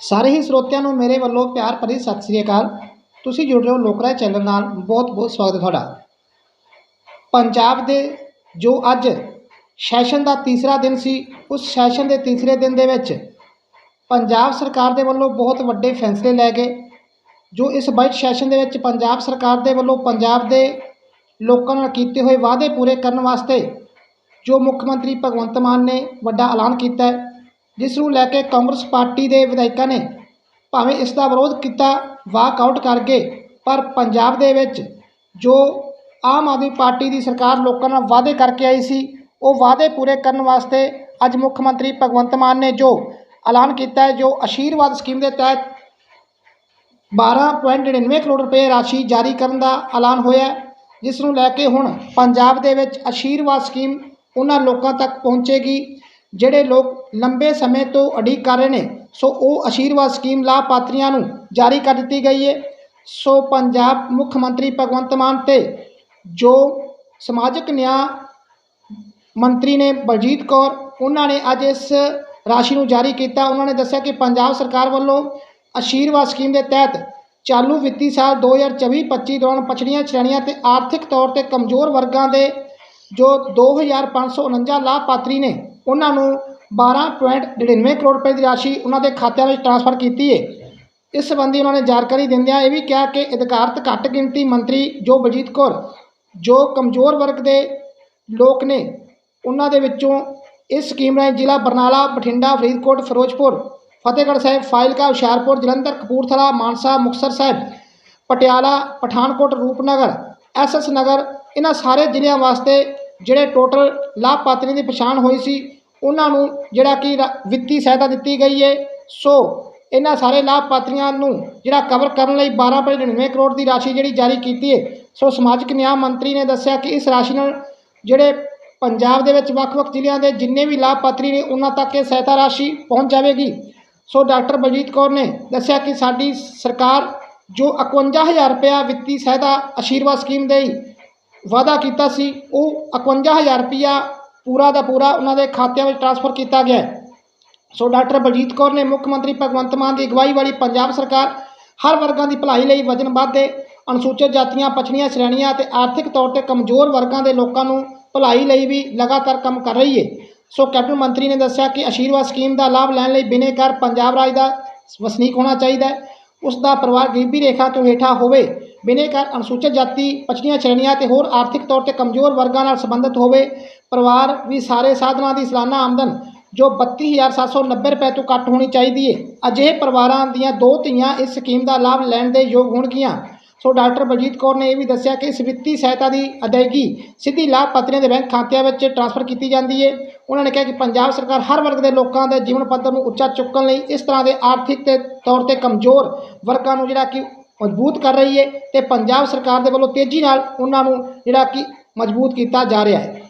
ਸਾਰੇ ਹੀ ਸਰੋਤਿਆਂ ਨੂੰ ਮੇਰੇ ਵੱਲੋਂ ਪਿਆਰ ਭਰੀ ਸਤਿ ਸ੍ਰੀ ਅਕਾਲ। ਤੁਸੀਂ ਜੁੜ ਰਹੇ ਹੋ ਲੋਕਰਾ ਚੈਨਲ ਨਾਲ। ਬਹੁਤ ਬਹੁਤ ਸਵਾਗਤ ਤੁਹਾਡਾ। ਪੰਜਾਬ ਦੇ ਜੋ ਅੱਜ ਸੈਸ਼ਨ ਦਾ ਤੀਸਰਾ ਦਿਨ ਸੀ, ਉਸ ਸੈਸ਼ਨ ਦੇ ਤੀਸਰੇ ਦਿਨ ਦੇ ਵਿੱਚ ਪੰਜਾਬ ਸਰਕਾਰ ਦੇ ਵੱਲੋਂ ਬਹੁਤ ਵੱਡੇ ਫੈਸਲੇ ਲਏ ਗਏ, ਜੋ ਇਸ ਬਜਟ ਸੈਸ਼ਨ ਦੇ ਵਿੱਚ ਪੰਜਾਬ ਸਰਕਾਰ ਦੇ ਵੱਲੋਂ ਪੰਜਾਬ ਦੇ ਲੋਕਾਂ ਨਾਲ ਕੀਤੇ ਹੋਏ ਵਾਅਦੇ ਪੂਰੇ ਕਰਨ ਵਾਸਤੇ ਜੋ ਮੁੱਖ ਮੰਤਰੀ ਭਗਵੰਤ ਮਾਨ ਨੇ ਵੱਡਾ ਐਲਾਨ ਕੀਤਾ ਹੈ। ਜਿਸ ਨੂੰ ਲੈ ਕੇ ਕਾਂਗਰਸ ਪਾਰਟੀ ਦੇ ਵਿਧਾਇਕਾਂ ਨੇ ਭਾਵੇਂ ਇਸ ਦਾ ਵਿਰੋਧ ਕੀਤਾ ਵਾਕਆਊਟ ਕਰ ਗਏ, ਪਰ ਪੰਜਾਬ ਦੇ ਵਿੱਚ ਜੋ ਆਮ ਆਦਮੀ ਪਾਰਟੀ ਦੀ ਸਰਕਾਰ ਲੋਕਾਂ ਨਾਲ ਵਾਅਦੇ ਕਰਕੇ ਆਈ ਸੀ, ਉਹ ਵਾਅਦੇ ਪੂਰੇ ਕਰਨ ਵਾਸਤੇ ਅੱਜ ਮੁੱਖ ਮੰਤਰੀ ਭਗਵੰਤ ਮਾਨ ਨੇ ਜੋ ਐਲਾਨ ਕੀਤਾ ਹੈ, ਜੋ ਆਸ਼ੀਰਵਾਦ ਸਕੀਮ ਦੇ ਤਹਿਤ 12.99 ਕਰੋੜ ਰੁਪਏ ਰਾਸ਼ੀ ਜਾਰੀ ਕਰਨ ਦਾ ਐਲਾਨ ਹੋਇਆ ਜਿਸ ਨੂੰ ਲੈ ਕੇ ਹੁਣ ਪੰਜਾਬ ਦੇ ਵਿੱਚ ਆਸ਼ੀਰਵਾਦ ਸਕੀਮ ਉਹਨਾਂ ਲੋਕਾਂ ਤੱਕ ਪਹੁੰਚੇਗੀ। ਜਿਹੜੇ ਲੋਕ ਲੰਬੇ ਸਮੇਂ ਤੋਂ ਉਡੀਕ ਕਰ ਰਹੇ ਨੇ, ਸੋ ਉਹ ਆਸ਼ੀਰਵਾਦ ਸਕੀਮ ਲਾਭਪਾਤਰੀਆਂ ਨੂੰ ਜਾਰੀ ਕਰ ਦਿੱਤੀ ਗਈ ਹੈ ਸੋ ਪੰਜਾਬ ਮੁੱਖ ਮੰਤਰੀ ਭਗਵੰਤ ਮਾਨ ਤੇ ਜੋ ਸਮਾਜਿਕ ਨਿਆਂ ਮੰਤਰੀ ਨੇ ਬਲਜੀਤ ਕੌਰ, ਉਹਨਾਂ ਨੇ ਅੱਜ ਇਸ ਰਾਸ਼ੀ ਨੂੰ ਜਾਰੀ ਕੀਤਾ। ਉਹਨਾਂ ਨੇ ਦੱਸਿਆ ਕਿ ਪੰਜਾਬ ਸਰਕਾਰ ਵੱਲੋਂ ਆਸ਼ੀਰਵਾਦ ਸਕੀਮ ਦੇ ਤਹਿਤ ਚਾਲੂ ਵਿੱਤੀ ਸਾਲ 2024-25 ਦੌਰਾਨ ਪਛੜੀਆਂ ਸ਼੍ਰੇਣੀਆਂ ਤੇ ਆਰਥਿਕ ਤੌਰ ਤੇ ਕਮਜ਼ੋਰ ਵਰਗਾਂ ਦੇ ਜੋ 2549 ਲਾਭਪਾਤਰੀ ਨੇ ਉਹਨਾਂ ਨੂੰ 12.99 ਕਰੋੜ ਰੁਪਏ ਦੀ ਰਾਸ਼ੀ ਉਹਨਾਂ ਦੇ ਖਾਤਿਆਂ ਵਿੱਚ ਟ੍ਰਾਂਸਫਰ ਕੀਤੀ ਹੈ ਇਸ ਸੰਬੰਧੀ ਉਹਨਾਂ ਨੇ ਜਾਣਕਾਰੀ ਦਿੰਦਿਆਂ ਇਹ ਵੀ ਕਿਹਾ ਕਿ ਅਧਿਕਾਰਤ ਘੱਟ ਗਿਣਤੀ ਮੰਤਰੀ ਜੋ ਬਲਜੀਤ ਕੌਰ, ਜੋ ਕਮਜ਼ੋਰ ਵਰਗ ਦੇ ਲੋਕ ਨੇ, ਉਹਨਾਂ ਦੇ ਵਿੱਚੋਂ ਇਸ ਸਕੀਮ ਰਾਹੀਂ ਜ਼ਿਲ੍ਹਾ ਬਰਨਾਲਾ, ਬਠਿੰਡਾ, ਫਰੀਦਕੋਟ, ਫਿਰੋਜ਼ਪੁਰ, ਫਤਿਹਗੜ੍ਹ ਸਾਹਿਬ, ਫਾਜ਼ਿਲਕਾ, ਹੁਸ਼ਿਆਰਪੁਰ, ਜਲੰਧਰ, ਕਪੂਰਥਲਾ, ਮਾਨਸਾ, ਮੁਕਤਸਰ ਸਾਹਿਬ, ਪਟਿਆਲਾ, ਪਠਾਨਕੋਟ, ਰੂਪਨਗਰ ਐਸਐਸ ਨਗਰ, ਇਹਨਾਂ ਸਾਰੇ ਜ਼ਿਲ੍ਹਿਆਂ ਵਾਸਤੇ ਜਿਹੜੇ ਟੋਟਲ ਲਾਭਪਾਤਰੀਆਂ ਦੀ ਪਛਾਣ ਹੋਈ ਸੀ ਉਹਨਾਂ ਨੂੰ ਜਿਹੜਾ ਕਿ ਰਾ- ਵਿੱਤੀ ਸਹਾਇਤਾ ਦਿੱਤੀ ਗਈ ਹੈ ਸੋ ਇਹਨਾਂ ਸਾਰੇ ਲਾਭਪਾਤਰੀਆਂ ਨੂੰ ਜਿਹੜਾ ਕਵਰ ਕਰਨ ਲਈ 12.99 ਕਰੋੜ ਦੀ ਰਾਸ਼ੀ ਜਿਹੜੀ ਜਾਰੀ ਕੀਤੀ ਹੈ ਸੋ ਸਮਾਜਿਕ ਨਿਆਂ ਮੰਤਰੀ ਨੇ ਦੱਸਿਆ ਕਿ ਇਸ ਰਾਸ਼ੀ ਨਾਲ ਜਿਹੜੇ ਪੰਜਾਬ ਦੇ ਵਿੱਚ ਵੱਖ-ਵੱਖ ਜ਼ਿਲ੍ਹਿਆਂ ਦੇ ਜਿੰਨੇ ਵੀ ਲਾਭਪਾਤਰੀ ਨੇ, ਉਹਨਾਂ ਤੱਕ ਇਹ ਸਹਾਇਤਾ ਰਾਸ਼ੀ ਪਹੁੰਚ ਜਾਵੇਗੀ। ਸੋ ਡਾਕਟਰ ਬਲਜੀਤ ਕੌਰ ਨੇ ਦੱਸਿਆ ਕਿ ਸਾਡੀ ਸਰਕਾਰ ਜੋ 51000 ਰੁਪਇਆ ਵਿੱਤੀ ਸਹਾਇਤਾ ਆਸ਼ੀਰਵਾਦ ਸਕੀਮ ਦੇ ਵਾਅਦਾ ਕੀਤਾ ਸੀ, ਉਹ 51000 ਰੁਪਇਆ ਪੂਰਾ ਦਾ ਪੂਰਾ ਉਹਨਾਂ ਦੇ ਖਾਤਿਆਂ ਵਿੱਚ ਟ੍ਰਾਂਸਫਰ ਕੀਤਾ ਗਿਆ ਸੋ ਡਾਕਟਰ ਬਲਜੀਤ ਕੌਰ ਨੇ ਮੁੱਖ ਮੰਤਰੀ ਭਗਵੰਤ ਮਾਨ ਦੀ ਅਗਵਾਈ ਵਾਲੀ ਪੰਜਾਬ ਸਰਕਾਰ ਹਰ ਵਰਗਾਂ ਦੀ ਭਲਾਈ ਲਈ ਵਚਨਬੱਧ ਹੈ ਅਨੁਸੂਚਿਤ ਜਾਤੀਆਂ, ਪਛੜੀਆਂ ਸ਼੍ਰੇਣੀਆਂ ਅਤੇ ਆਰਥਿਕ ਤੌਰ ਤੇ ਕਮਜ਼ੋਰ ਵਰਗਾਂ ਦੇ ਲੋਕਾਂ ਨੂੰ ਭਲਾਈ ਲਈ ਵੀ ਲਗਾਤਾਰ ਕੰਮ ਕਰ ਰਹੀ ਹੈ। ਸੋ ਕੈਪਟਨ ਮੰਤਰੀ ਨੇ ਦੱਸਿਆ ਕਿ ਆਸ਼ੀਰਵਾਦ ਸਕੀਮ ਦਾ ਲਾਭ ਲੈਣ ਲਈ ਬਿਨੇਕਾਰ ਪੰਜਾਬ ਰਾਜ ਦਾ ਵਸਨੀਕ ਹੋਣਾ ਚਾਹੀਦਾ ਹੈ। ਉਸ ਦਾ ਪਰਿਵਾਰ ਗਰੀਬੀ ਰੇਖਾ ਤੋਂ ਹੇਠਾਂ ਹੋਵੇ। ਬਿਨੇਕਾਰ ਅਨੁਸੂਚਿਤ ਜਾਤੀ ਪਛੜੀਆਂ ਸ਼੍ਰੇਣੀਆਂ ਤੇ ਹੋਰ ਆਰਥਿਕ ਤੌਰ ਤੇ ਕਮਜ਼ੋਰ ਵਰਗਾਂ ਨਾਲ ਸੰਬੰਧਿਤ ਹੋਵੇ, ਪਰਿਵਾਰ ਵੀ ਸਾਰੇ ਸਾਧਨਾਂ ਦੀ ਸਾਲਾਨਾ ਆਮਦਨ ਜੋ 32790 ਰੁਪਏ ਤੋਂ ਘੱਟ ਹੋਣੀ ਚਾਹੀਦੀ ਹੈ ਅਜਿਹੇ ਪਰਿਵਾਰਾਂ ਦੀਆਂ ਦੋ ਧੀਆਂ ਇਸ ਸਕੀਮ ਦਾ ਲਾਭ ਲੈਣ ਦੇ ਯੋਗ ਹੋਣਗੀਆਂ। ਸੋ ਡਾਕਟਰ ਬਲਜੀਤ ਕੌਰ ਨੇ ਇਹ ਵੀ ਦੱਸਿਆ ਕਿ ਇਸ ਵਿੱਤੀ ਸਹਾਇਤਾ ਦੀ ਅਦਾਇਗੀ ਸਿੱਧੀ ਲਾਭਪਾਤਰੀਆਂ ਦੇ ਬੈਂਕ ਖਾਤਿਆਂ ਵਿੱਚ ਟ੍ਰਾਂਸਫਰ ਕੀਤੀ ਜਾਂਦੀ ਹੈ ਉਹਨਾਂ ਨੇ ਕਿਹਾ ਕਿ ਪੰਜਾਬ ਸਰਕਾਰ ਹਰ ਵਰਗ ਦੇ ਲੋਕਾਂ ਦੇ ਜੀਵਨ ਪੱਧਰ ਨੂੰ ਉੱਚਾ ਚੁੱਕਣ ਲਈ ਇਸ ਤਰ੍ਹਾਂ ਦੇ ਆਰਥਿਕ ਤੇ ਤੌਰ ਤੇ ਕਮਜ਼ੋਰ ਵਰਗਾਂ ਨੂੰ ਜਿਹੜਾ ਕਿ ਮਜ਼ਬੂਤ ਕਰ ਰਹੀ ਹੈ ਤੇ ਪੰਜਾਬ ਸਰਕਾਰ ਦੇ ਵੱਲੋਂ ਤੇਜ਼ੀ ਨਾਲ ਉਹਨਾਂ ਨੂੰ ਜਿਹੜਾ ਕਿ ਮਜ਼ਬੂਤ ਕੀਤਾ ਜਾ ਰਿਹਾ ਹੈ।